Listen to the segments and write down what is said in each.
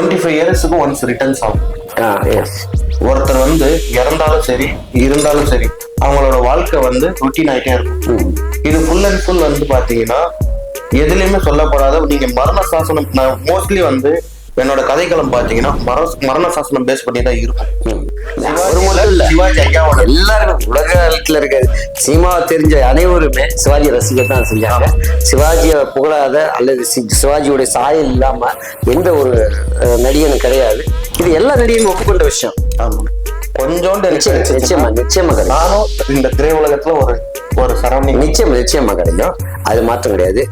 Twenty five இயர்ஸுக்கு once returns ஆகும் ஒருத்தர் வந்து இறந்தாலும் சரி இருந்தாலும் சரி அவங்களோட வாழ்க்கை வந்து ருட்டீன் ஆயிட்டே இருக்கும். இது ஃபுல் அண்ட் ஃபுல் வந்து பாத்தீங்கன்னா எதுலயுமே சொல்லப்படாத நீங்க மரண சாசனம் நான் மோஸ்ட்லி வந்து என்னோட கதைக்களம் பாத்தீங்கன்னா மர மரண சாசனம் பேஸ் பண்ணி தான் இருக்கும் ஒரு மட்டும் இல்ல. சிவாஜி ஐயாவோட எல்லாரும் உலகத்துல இருக்க சினிமாவை தெரிஞ்ச அனைவருமே சிவாஜி ரசிகர் தான் செஞ்சாங்க. சிவாஜியை புகழாத அல்லது சிவாஜியோட சாயல் இல்லாம எந்த ஒரு நடிகனும் கிடையாது. இது எல்லா நடிகனும் ஒப்புக்கொண்ட விஷயம். ஆமா. கொஞ்சோண்டு நிச்சயம் நிச்சயமா கிடைக்கும். நானும் இந்த திரையுலகத்துல ஒரு ஒரு சரௌண்டிங். நிச்சயம் நிச்சயமா கிடைக்கும். அது மாற்றம் கிடையாது.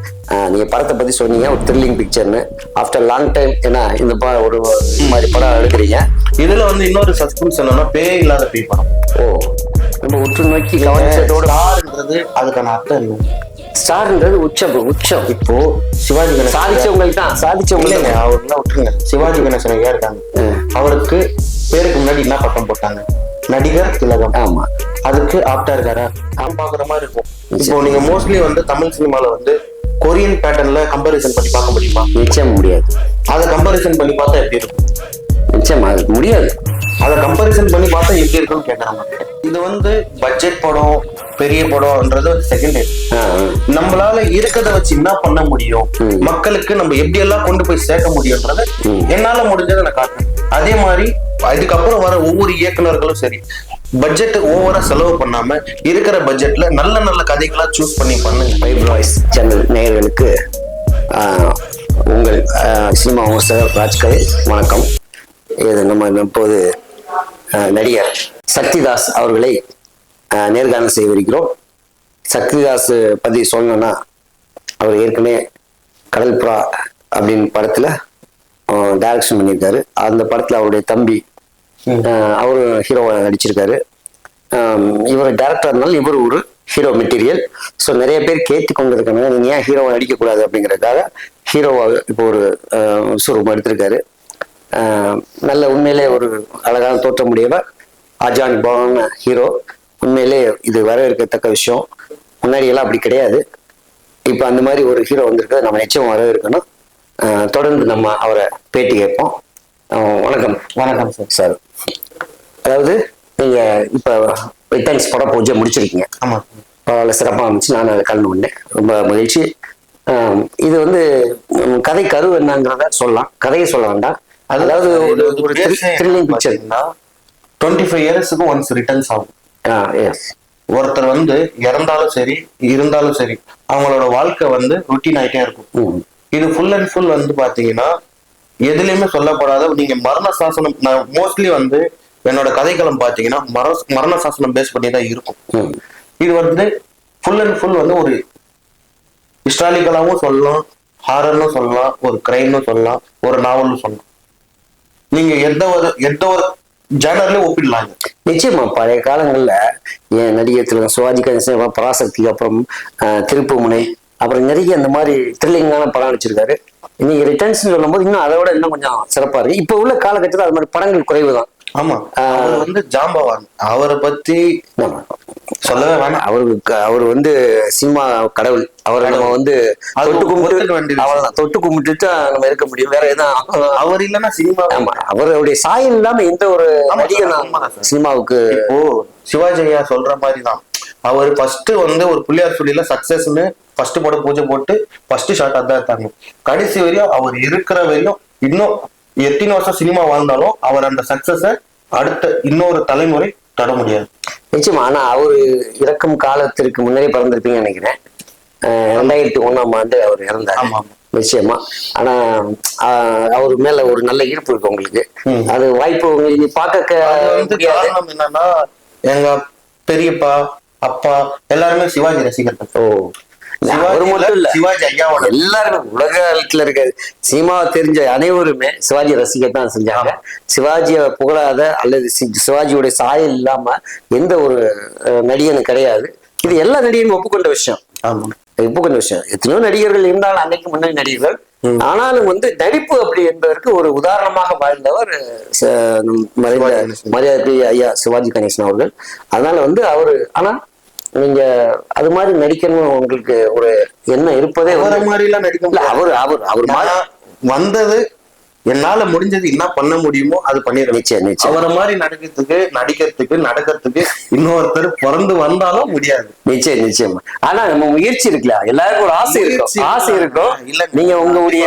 நீங்க படத்தை பத்தி சொன்னீங்க ஒரு த்ரில்லிங் பிக்சர்னு ஆஃப்டர் லாங் டைம் ஏன்னா இந்த ப- ஒரு மாதிரி படம் எடுக்கிறீங்க. இதுல வந்து இன்னொரு சஸ்பென்ஸ் என்னன்னா பேய் இல்லாத பேய் படம். ஓ நம்ம உற்று நோக்கி கவனிச்சதோட ஸ்டார்ன்றது அதுக்கான அர்த்தம் என்ன? ஸ்டார்ன்றது உச்சம் உச்சம். இப்போ சிவாஜி கணேசன் சாதிச்சவங்களுக்கு தான். சாதிச்சவங்களுக்கு இல்லைங்க அவர்லாம் விட்டுருங்க. சிவாஜி கணேசன் ஐயா இருக்காங்க. அவருக்கு பேருக்கு முன்னாடி என்ன பட்டம் போட்டாங்க? நடிகர் திலகம். ஆமா. அதுக்கு ஆப்டா இருக்காரா பாக்குற மாதிரி இருக்கும். இப்போ நீங்க மோஸ்ட்லி வந்து தமிழ் சினிமால வந்து கொரியன் பேட்டர்ன்ல கம்பாரிசன் பண்ணி பார்க்க முடியுமா? நிச்சயம் முடியாது. அதை கம்பாரிசன் பண்ணி பார்த்தா எப்படி இருக்கும்? நிச்சயம் அது முடியாது. அதை கம்பாரிசன் பண்ணி பார்த்தா எப்படி இருக்கும்னு கேட்கறாங்க இது வந்து பட்ஜெட் படம் பெரிய படம்ன்றது ஆ. நம்மளால இருக்கதை வச்சு என்ன பண்ண முடியும்? மக்களுக்கு நம்ம எப்படி எல்லாம் கொண்டு போய் சேர்க்க முடியும்ன்றத என்னால முடிஞ்சதை நான் காட்டுறேன். அதே மாதிரி அதுக்கப்புறம் வர ஒவ்வொரு இயக்குனர்களும் சரி பட்ஜெட் ஓவரா செலவு பண்ணாம இருக்கிற பட்ஜெட்ல நல்ல நல்ல கதைகளா சூஸ் பண்ணி பண்ணுங்க ஃபைவ் வாய்ஸ் சேனல் நேயர்களுக்கு உங்கள் சினிமா விமர்சகர் ராஜ்கரை வணக்கம். இது நம்ம இப்போது நடிகர் சக்திதாஸ் அவர்களை நேர்காணல் செய்திருக்கிறோம். சக்திதாஸ் பத்தி சொல்லணும்னா அவர் ஏற்கனவே கடல் புறா அப்படின்னு படத்துல டைரக்ஷன் பண்ணியிருக்காரு. அந்த படத்துல அவருடைய தம்பி அவரும் ஹீரோவாக நடிச்சிருக்காரு. இவர் டேரக்டர்னால இவர் ஒரு ஹீரோ மெட்டீரியல் ஸோ நிறைய பேர் கேட்டு கொண்டிருக்காங்க நீங்கள் ஏன் ஹீரோவை நடிக்கக்கூடாது அப்படிங்கிறதுக்காக ஹீரோவாக இப்போ ஒரு சுரூபம் எடுத்திருக்காரு. நல்ல உண்மையிலே ஒரு அழகான தோற்றமுடையவர் அஜான் பவன் ஹீரோ உண்மையிலே இது வரவேற்கத்தக்க விஷயம். முன்னாடியெல்லாம் அப்படி கிடையாது. இப்போ அந்த மாதிரி ஒரு ஹீரோ வந்திருக்கிறது நம்ம நிச்சயம் வரவேற்கணும். தொடர்ந்து நம்ம அவரை பேட்டி கேட்போம். வணக்கம். வணக்கம் சார் சார். அதாவது நீங்க இப்ப ரிட்டர்ன்ஸ் படம் பூஜை முடிச்சிருக்கீங்க. ஆமா. பரவாயில்ல சிறப்பாக இருந்துச்சு நான் அதை கலந்து கொண்டேன். ரொம்ப மகிழ்ச்சி. இது வந்து கதை கரு என்னங்கிறத சொல்லலாம். கதையை சொல்ல வேண்டாம். அதாவது ஒரு த்ரில்லிங் பிக்சர் டுவெண்ட்டி ஃபைவ் இயர்ஸுக்கு ஒன்ஸ் ரிட்டர்ன்ஸ் ஆகும் எஸ் ஒருத்தர் வந்து இறந்தாலும் சரி இருந்தாலும் சரி அவங்களோட வாழ்க்கை வந்து ருட்டீன் ஆயிட்டே இருக்கும். இது ஃபுல் அண்ட் ஃபுல் வந்து பாத்தீங்கன்னா எதுலயுமே சொல்லப்படாத நீங்க மரண சாசனம் நான் மோஸ்ட்லி வந்து என்னோட கதைக்களம் பாத்தீங்கன்னா மர மரண சாசனம் பேஸ் பண்ணி தான் இருக்கும். இது வந்து ஃபுல் அண்ட் ஃபுல் வந்து ஒரு ஹிஸ்டாரிக்கலாவும் சொல்லலாம் ஹாரர்னு சொல்லலாம் ஒரு கிரைம்னு சொல்லலாம் ஒரு நாவல்னு சொல்லலாம். நீங்க எந்த ஒரு எந்த ஒரு ஜேனர்லயும் ஒப்பிடலாங்க. நிச்சயமா பழைய காலங்கள்ல என் நடிகர் திரு சிவாஜி கணேசன் பராசக்திக்கு அப்புறம் திருப்புமுனை அப்புறம் நிறைய அந்த மாதிரி த்ரில்லிங்கான படம் நடிச்சிருக்காரு. இன்னைக்கு ரிட்டர்ன்ஸ் சொல்லும்போது இன்னும் அதை விட இன்னும் கொஞ்சம் சிறப்பா இருக்கு. இப்போ உள்ள காலகட்டத்தில் அது மாதிரி படங்கள் குறைவு தான் ஆமா. அவர் வந்து ஜாம்பவான். அவரை பத்தி சொல்லவே வேணாம். அவருக்கு அவர் வந்து சினிமா கடவுள். அவரை நம்ம வந்து தொட்டு கும்பிட்டு. அவ்வளவுதான். தொட்டு கும்பிட்டுட்டு நம்ம இருக்க முடியும். வேற எதுவும் அவர் இல்லைன்னா சினிமா ஆமா. அவருடைய சாயம் இல்லாம எந்த ஒரு நடிகர். சினிமாவுக்கு இப்போ சிவாஜி ஐயா சொல்ற மாதிரி தான் அவர் ஃபர்ஸ்ட் வந்து ஒரு புள்ளியார் சொல்லியில சக்சஸ்னு ஃபர்ஸ்ட் போட பூஜை போட்டு ஃபர்ஸ்ட் ஷாட் அதான் எடுத்தாங்க. கடைசி வரையும் அவர் இருக்கிற வரையும் இன்னும் எத்தனை வருஷம் சினிமா வாழ்ந்தாலும் அவர் அந்த சக்சஸ அடுத்த இன்னொரு தலைமுறை தொட முடியாது. நிச்சயமா. ஆனா அவரு இறக்கும் காலத்திற்கு முன்னாடியே பிறந்திருப்பீங்கன்னு நினைக்கிறேன். ரெண்டாயிரத்தி ஒண்ணாம் ஆண்டு அவர் இறந்தார். ஆமா. நிச்சயமா. ஆனா ஆஹ் அவர் மேல ஒரு நல்ல ஈர்ப்பு இருக்கு உங்களுக்கு. அது வாய்ப்பு உங்களுக்கு பார்க்க காரணம் என்னன்னா எங்க பெரியப்பா அப்பா எல்லாருமே சிவாஜி ரசிகர்கள். ஓ. எல்லாருமே உலகத்துல இருக்க சினிமாவை தெரிஞ்ச அனைவருமே சிவாஜி ரசிகர் தான் செஞ்சாங்க சிவாஜியை புகழாத அல்லது சி- சிவாஜியோட சாயல் இல்லாம எந்த ஒரு நடிகனும் கிடையாது. இது எல்லா நடிகரும் ஒப்புக்கொண்ட விஷயம். ஆமா. ஒப்புக்கொண்ட விஷயம். எத்தனையோ நடிகர்கள் இருந்தாலும் அன்னைக்கு முன்னாடி நடிகர்கள். ஆனாலும் வந்து நடிப்பு அப்படி என்பதற்கு ஒரு உதாரணமாக வாழ்ந்தவர். மரியாதைக்குரிய ஐயா சிவாஜி கணேசன் அவர்கள். அதனால வந்து அவரு ஆனா நீங்க அது மாதிரி நடிக்கணும் உங்களுக்கு ஒரு எண்ணம் இருப்பதே அவரை வந்து மாதிரி எல்லாம் நடிக்க. அவர் அவர் அவர் வந்தது என்னால முடிஞ்சது என்ன பண்ண முடியுமோ அது பண்ணிடுவேன் நிச்சயம் நிச்சயம். அவரை மாதிரி நடிக்கிறதுக்கு நடிக்கிறதுக்கு நடக்கிறதுக்கு இன்னொருத்தர் பிறந்து வந்தாலும் முடியாது. நிச்சயம் நிச்சயமா. ஆனா நம்ம முயற்சி இருக்குல்ல. எல்லாருக்கும் ஒரு ஆசை இருக்கும். ஆசை இருக்கும். இல்ல நீங்க உங்களுடைய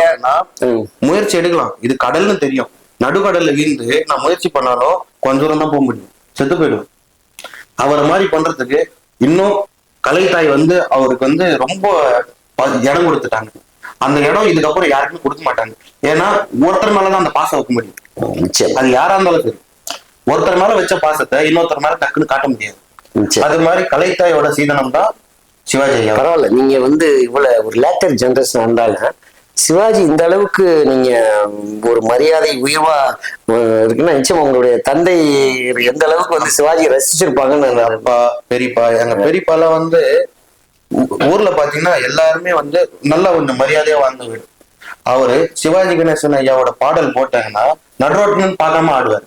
முயற்சி எடுக்கலாம். இது கடல்னு தெரியும். நடுக்கடல்ல வீழ்ந்து நான் முயற்சி பண்ணாலும் கொஞ்ச தூரம் தான் போக முடியும். செத்து போயிடுவேன் அவரை மாதிரி பண்றதுக்கு இன்னும் கலைத்தாய் வந்து அவருக்கு வந்து ரொம்ப இடம் கொடுத்துட்டாங்க. அந்த இடம் இதுக்கப்புறம் யாருக்குமே கொடுக்க மாட்டாங்க. ஏன்னா ஒருத்தர் மேலதான் அந்த பாசம் வைக்க முடியும். அது யாரா இருந்தாலும் சரி. ஒருத்தர் மேல வச்ச பாசத்தை இன்னொருத்தர் மேல டக்குன்னு காட்ட முடியாது. அது மாதிரி கலைத்தாயோட சீதனம் தான் சிவாஜி பரவாயில்ல. நீங்க வந்து இவ்வளவு ஒரு லேட்டர் ஜெனரேஷன் இருந்தாலும் சிவாஜி இந்த அளவுக்கு நீங்க ஒரு மரியாதை உயர்வா இருக்குன்னா நிச்சயம் உங்களுடைய தந்தை எந்த அளவுக்கு வந்து சிவாஜி ரசிச்சிருப்பாங்கன்னு அப்பா பெரியப்பா எங்க பெரியப்பால வந்து ஊர்ல பாத்தீங்கன்னா எல்லாருமே வந்து நல்ல ஒண்ணு மரியாதையா வாழ்ந்த அவரு சிவாஜி கணேசன் ஐயாவோட பாடல் போட்டாங்கன்னா நடுரோட்டுன்னு பார்க்காம ஆடுவார்.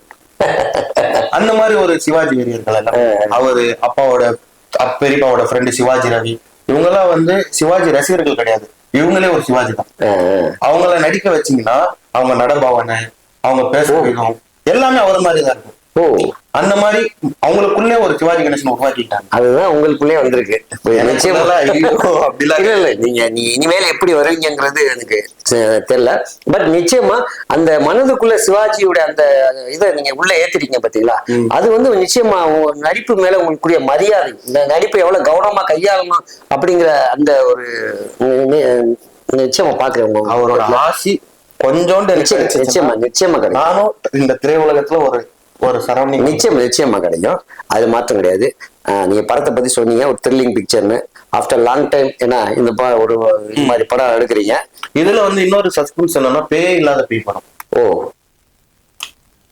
அந்த மாதிரி ஒரு சிவாஜி எல்லாம். அவரு அப்பாவோட அப்~ பெரியப்பாவோட ஃப்ரெண்டு சிவாஜி ரவி. இவங்கெல்லாம் வந்து சிவாஜி ரசிகர்கள் கிடையாது. இவங்களே ஒரு சிவாஜி தான். அவங்கள நடிக்க வச்சீங்கன்னா அவங்க நடபாவனை அவங்க பேச விதம் எல்லாமே அவர் மாதிரி தான் இருக்கும். ஓ. அந்த மாதிரி அவங்களுக்குள்ளே ஒரு சிவாஜி கணேசன் உருவாக்கிட்டாங்க. அதுதான் உங்களுக்குள்ளே வந்திருக்கு. நிச்சயமா இல்ல இல்ல நீங்க நீ இனிமேல் எப்படி வருவீங்கங்கிறது எனக்கு தெரியல. பட் நிச்சயமா அந்த மனதுக்குள்ள சிவாஜியோட அந்த இதை நீங்க உள்ள ஏத்திட்டீங்க பாத்தீங்களா? அது வந்து நிச்சயமா நடிப்பு மேல உங்களுக்குரிய மரியாதை. இந்த நடிப்பை எவ்வளவு கவனமா கையாளணும் அப்படிங்கிற அந்த ஒரு நிச்சயமா பாக்குறேன் அவரோட ஆசி கொஞ்சோண்டு நிச்சயம் நிச்சயமா நானும் இந்த திரையுலகத்துல ஒரு ஒரு சரௌண்டிங் நிச்சயம் நிச்சயமா கிடைக்கும் அது மாற்றம் கிடையாது. நீங்க படத்தை பத்தி சொன்னீங்க ஒரு த்ரில்லிங் பிக்சர்னு ஆஃப்டர் லாங் டைம் ஏன்னா இந்த ப- ஒரு மாதிரி படம் எடுக்கிறீங்க. இதுல வந்து இன்னொரு சஸ்பென்ஸ் என்னன்னா பேயே இல்லாத பேய் படம். ஓ.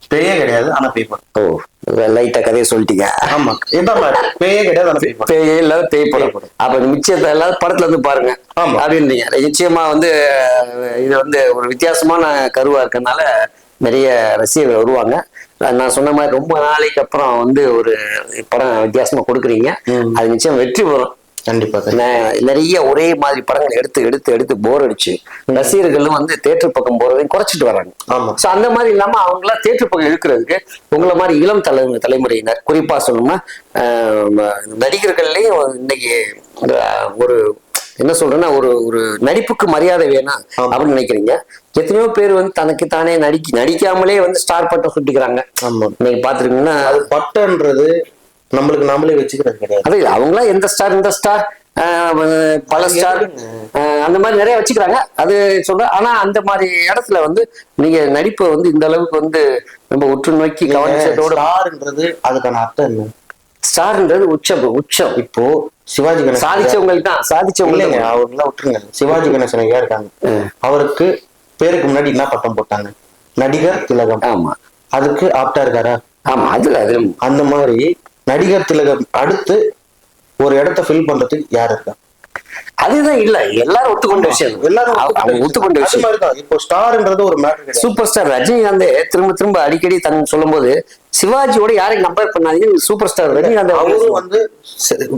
பேயே கிடையாது ஆனா பேய் படம். ஓ லைட்டா கதையை சொல்லிட்டீங்க. ஆமா இதான் மாதிரி பேயே கிடையாது ஆனா பேய் படம். பேய் இல்லாத பேய் படம். படம். அப்ப இந்த மிச்சத்தை எல்லாம் படத்துல இருந்து பாருங்க. ஆமா. அப்படின்றீங்க. நிச்சயமா வந்து இது வந்து ஒரு வித்தியாசமான கருவா இருக்கறனால நிறைய ரசிகர்கள் வருவாங்க. நான் சொன்ன மாதிரி ரொம்ப நாளைக்கு அப்புறம் வந்து ஒரு படம் வித்தியாசமா கொடுக்குறீங்க. அது நிச்சயம் வெற்றி பெறும். கண்டிப்பா ந- நிறைய ஒரே மாதிரி படங்கள் எடுத்து எடுத்து எடுத்து போர் அடிச்சு ரசிகர்களும் வந்து தேட்டர் பக்கம் போறதையும் குறைச்சிட்டு வராங்க. சோ அந்த மாதிரி இல்லாம அவங்களா தேட்டர் பக்கம் இழுக்கிறதுக்கு உங்களை மாதிரி இளம் தலை தலைமுறையினர் குறிப்பா சொல்லணும்னா நடிகர்கள்லயும் இன்னைக்கு ஒரு என்ன சொல்றேன்னா ஒரு ஒரு நடிப்புக்கு மரியாதை வேணாம் ஆமா. அப்படின்னு நினைக்கிறீங்க. எத்தனையோ பேர் வந்து தனக்கு தானே நடிக்க நடிக்காமலே வந்து ஸ்டார் பட்டம் சுட்டிக்கிறாங்க. நீங்க பாத்துருக்கீங்கன்னா அது பட்டன்றது நம்மளுக்கு நாமளே வச்சுக்கிறது கிடையாது. அது அவங்களா எந்த ஸ்டார் இந்த ஸ்டார் பல ஸ்டார்? அந்த மாதிரி நிறைய வச்சுக்கிறாங்க. அது சொல்றேன் ஆனா அந்த மாதிரி இடத்துல வந்து நீங்க நடிப்பை வந்து இந்த அளவுக்கு வந்து ரொம்ப உற்று நோக்கி கவனிச்சதோட ஸ்டார்ன்றது அதுக்கான அர்த்தம் என்ன? ஸ்டார்ன்றது உச்சம் உச்சம். இப்போ சிவாஜி கணேசன் சாதிச்சவங்களுக்கு தான். இல்லைங்க. அவர்லாம் விட்டுருங்க. சிவாஜி கணேசன் ஐயா இருக்காங்க. அவருக்கு பேருக்கு முன்னாடி என்ன பட்டம் போட்டாங்க? நடிகர் திலகம். ஆமா. அதுக்கு ஆப்டா இருக்காரா? ஆமா அதுல அது அந்த மாதிரி நடிகர் திலகம் அடுத்து ஒரு இடத்த ஃபில் பண்றதுக்கு யார் இருக்கா? அதுதான் இல்ல. எல்லாரும் ஒத்துக்கொண்ட விஷயம். எல்லாரும் அவங்க- ஒத்துக்கொண்ட விஷயம். இப்போ ஸ்டார்ன்றது ஒரு மேட்டர் சூப்பர் ஸ்டார் ரஜினிகாந்த் திரும்ப திரும்ப அடிக்கடி தன் சொல்லும்போது சிவாஜியோட யாரையும் கம்பேர் பண்ணாதீங்க சூப்பர் ஸ்டார் ரஜினிகாந்த் அவரும் வந்து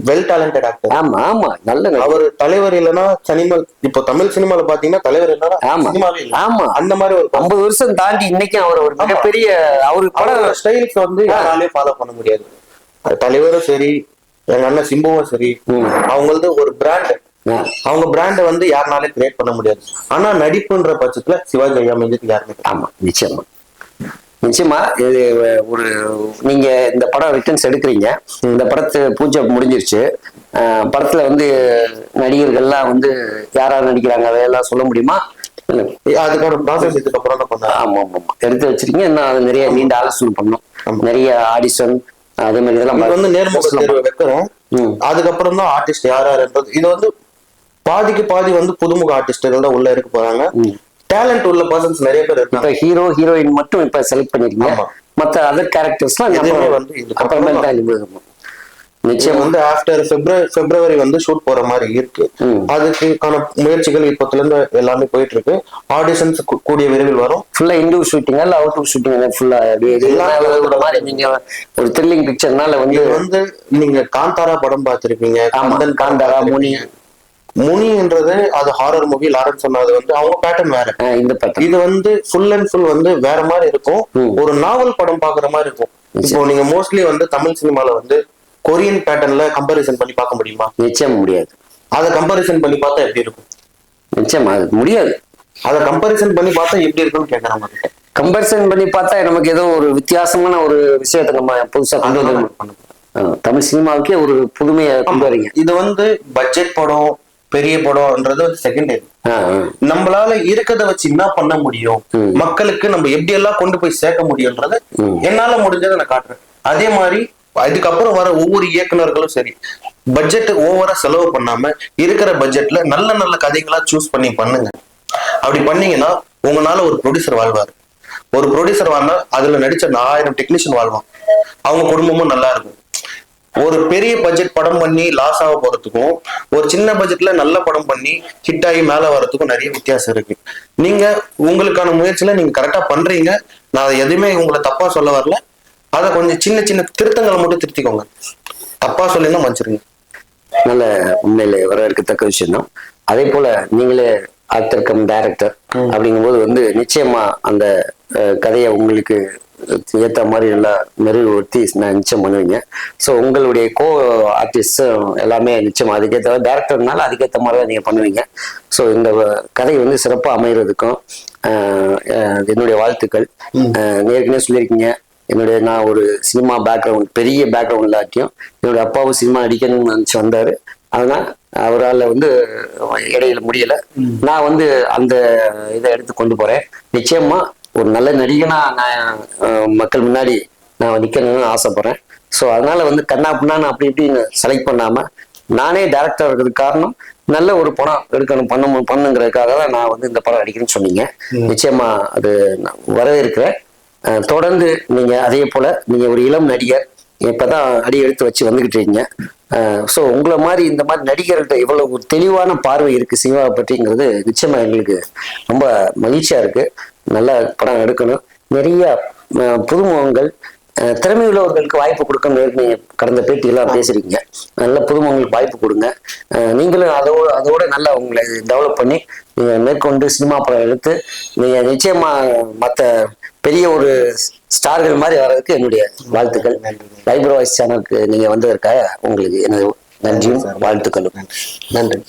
வெல் டேலண்டட் ஆக்டர் ஆமா ஆமா. நல்ல. அவர் தலைவர் இல்லைன்னா சினிமா இப்போ தமிழ் சினிமால பாத்தீங்கன்னா தலைவர் இல்லைன்னா ஆமா. ஆமா. அந்த மாதிரி ஒரு ஐம்பது வருஷம் தாண்டி இன்னைக்கும் அவர் ஒரு மிகப்பெரிய அவரு படம் அவரோட ஸ்டைல்ஸ் வந்து யாராலையும் ஃபாலோ பண்ண முடியாது. தலைவரும் சரி எங்க அண்ணன் சிம்புவும் சரி அவங்களது ஒரு பிராண்ட். அவங்க பிராண்டை வந்து யாருனாலே கிரியேட் பண்ண முடியாது. ஆனா நடிப்புன்ற பட்சத்துல சிவாஜி ஐயா மெஞ்சிட்டு யாருமே. ஆமா நிச்சயமா. நிச்சயமா இது ஒரு நீங்க இந்த படம் ரிட்டர்ன்ஸ் எடுக்கிறீங்க. இந்த படத்து பூஜை முடிஞ்சிருச்சு. படத்துல வந்து நடிகர்கள்லாம் வந்து யார் நடிக்கிறாங்க அதையெல்லாம் சொல்ல முடியுமா? இல்ல. அதுக்கான ப்ராசஸ் இதுக்கு அப்புறம் தான் பண்ணாங்க ஆமா ஆமா எடுத்து வச்சிருக்கீங்க. இன்னும் அது நிறைய நீண்ட ஆலோசனை பண்ணணும் நிறைய ஆடிஷன் அதே மாதிரி இதெல்லாம் இது வந்து நேர்முக வைக்கிறோம். அதுக்கப்புறம் தான் ஆர்டிஸ்ட் யார் யாருன்றது இது வந்து பாதிக்கு பாதி வந்து புதுமுக ஆர்டிஸ்டுகள் தான் உள்ள இருக்க போறாங்க. டேலண்ட் உள்ள பர்சன்ஸ் நிறைய பேர் இருக்காங்க. ஹீரோ ஹீரோயின் மட்டும் இப்ப செலக்ட் பண்ணிருக்கீங்க. மத்த அதர் கேரக்டர்ஸ்லாம் எதுவுமே வந்து இதுக்கு அப்புறமேல் தான் நிச்சயம். வந்து ஆஃப்டர் பிப்ரவரி பிப்ரவரி வந்து ஷூட் போற மாதிரி இருக்கு. அதுக்கான முயற்சிகள் இப்பத்துல இருந்து எல்லாமே போயிட்டு இருக்கு ஆடிஷன்ஸ் கூடிய விரைவில் வரும். ஃபுல்லா இண்டூர் ஷூட்டிங்கா இல்ல அவுட் ஷூட்டிங் ஃபுல்லா எல்லாம் மாதிரி நீங்க ஒரு த்ரில்லிங் பிக்சர்னால வந்து வந்து நீங்க காந்தாரா படம் பார்த்திருப்பீங்க. காந்தாரா, முனி. முனின்றது அது ஹாரர் மூவி லாரன்ஸ் சொன்னது வந்து அவங்க பேட்டர்ன் வேற. இந்த பட்டம் இது வந்து ஃபுல் அண்ட் ஃபுல் வந்து வேற மாதிரி இருக்கும். ஒரு நாவல் படம் பாக்குற மாதிரி இருக்கும். இப்போ நீங்க மோஸ்ட்லி வந்து தமிழ் சினிமால வந்து கொரியன் பேட்டர்ன்ல கம்பேரிசன் பண்ணி பார்க்க முடியுமா? நிச்சயம் முடியாது. அதை கம்பேரிசன் பண்ணி பார்த்தா எப்படி இருக்கும்? நிச்சயம் அது முடியாது. அதை கம்பேரிசன் பண்ணி பார்த்தா எப்படி இருக்கும்னு கேட்கறேன் உங்ககிட்ட. கம்பேரிசன் பண்ணி பார்த்தா நமக்கு ஏதோ ஒரு வித்தியாசமான ஒரு விஷயத்தை நம்ம புதுசா கொண்டு வந்து தமிழ் சினிமாவுக்கே ஒரு புதுமையை கொண்டு வரீங்க. இது வந்து பட்ஜெட் படம் பெரிய படம்ன்றது வந்து செகண்டரி நம்மளால இருக்கிறத வச்சு என்ன பண்ண முடியும். மக்களுக்கு நம்ம எப்படி எல்லாம் கொண்டு போய் சேர்க்க முடியும்ன்றத. என்னால முடிஞ்சதை நான் காட்டுறேன். அதே மாதிரி அதுக்கப்புறம் வர ஒவ்வொரு இயக்குனர்களும் சரி பட்ஜெட் ஓவரா செலவு பண்ணாம இருக்கிற பட்ஜெட்ல நல்ல நல்ல கதைகளா சூஸ் பண்ணி பண்ணுங்க. அப்படி பண்ணீங்கன்னா உங்களால ஒரு ப்ரொடியூசர் வாழ்வார். ஒரு ப்ரொடியூசர் வாழ்ந்தா அதுல நடிச்ச ஆயிரம் டெக்னீஷியன் வாழ்வான். அவங்க குடும்பமும் நல்லா இருக்கும். ஒரு பெரிய பட்ஜெட் படம் பண்ணி லாஸ் ஆக போறதுக்கும் ஒரு சின்ன பட்ஜெட்ல நல்ல படம் பண்ணி ஹிட் ஆகி மேல வர்றதுக்கும் நிறைய வித்தியாசம் இருக்கு. நீங்க உங்களுக்கான முயற்சியில நீங்க கரெக்டா பண்றீங்க. நான் எதுவுமே உங்களை தப்பா சொல்ல வரல. அதை கொஞ்சம் சின்ன சின்ன திருத்தங்களை மட்டும் திருத்திக்கோங்க. தப்பா சொல்லினா மன்னிச்சிருங்க. நல்ல உண்மையில வரவேற்கத்தக்க விஷயம் தான் அதே போல நீங்களே ஆக்டர் கம் டைரக்டர் அப்படிங்கும்போது வந்து நிச்சயமா அந்த கதையை உங்களுக்கு ஏத்த மாதிரி நல்லா மெருகுபடுத்தி நான் நிச்சயம் பண்ணுவீங்க. ஸோ உங்களுடைய கோ ஆர்டிஸ்ட் எல்லாமே நிச்சயம் அதுக்கேற்ற டேரக்டர்னால அதுக்கேற்ற மாதிரி தான் நீங்கள் பண்ணுவீங்க. ஸோ இந்த கதை வந்து சிறப்பாக அமைகிறதுக்கும் என்னுடைய வாழ்த்துக்கள். ஏற்கனவே சொல்லியிருக்கீங்க. என்னுடைய நான் ஒரு சினிமா பேக்ரவுண்ட் பெரிய பேக்ரவுண்ட் இல்லாட்டியும் என்னுடைய அப்பாவும் சினிமா நடிக்கணும்னு நினச்சி வந்தாரு. அதனால் அவரால் வந்து இடையில முடியல. நான் வந்து அந்த இதை எடுத்து கொண்டு போறேன். நிச்சயமா ஒரு நல்ல நடிகனா நான் மக்கள் முன்னாடி நான் நிற்கணும்னு ஆசைப்படுறேன். ஸோ அதனால வந்து கண்ணா பின்னான்னு அப்படி இப்படின்னு செலக்ட் பண்ணாம நானே டேரக்டர் இருக்கிறதுக்கு காரணம் நல்ல ஒரு படம் எடுக்கணும் பண்ண பண்ணுங்கிறதுக்காக தான் நான் வந்து இந்த படம் நடிக்கிறேன்னு சொன்னீங்க. நிச்சயமா அது நான் வரவேற்கிறேன். தொடர்ந்து நீங்க அதே போல நீங்க ஒரு இளம் நடிகர் இப்பதான் அடி எடுத்து வச்சு வந்துகிட்டு இருக்கீங்க. ஸோ உங்களை மாதிரி இந்த மாதிரி நடிகர்கள்ட்ட இவ்வளவு ஒரு தெளிவான பார்வை இருக்கு சினிமாவை பற்றிங்கிறது நிச்சயமா எங்களுக்கு ரொம்ப மகிழ்ச்சியா இருக்கு. நல்ல படம் எடுக்கணும். நிறைய புதுமுகங்கள் அஹ், திறமை உள்ளவர்களுக்கு வாய்ப்பு கொடுக்கணும் கடந்த பேட்டியெல்லாம் பேசுறீங்க. நல்ல புதுமுகங்களுக்கு வாய்ப்பு கொடுங்க. நீங்களும் அதோட அதோட நல்லா உங்களை டெவலப் பண்ணி நீங்க மேற்கொண்டு சினிமா படம் எடுத்து நீங்க நிச்சயமா மற்ற பெரிய ஒரு ஸ்டார்கள் மாதிரி வர்றதுக்கு என்னுடைய வாழ்த்துக்கள். லைப்ரோ வாய்ஸ் சேனலுக்கு நீங்க வந்ததற்காக உங்களுக்கு எனது நன்றியும் வாழ்த்துக்களும். நன்றி.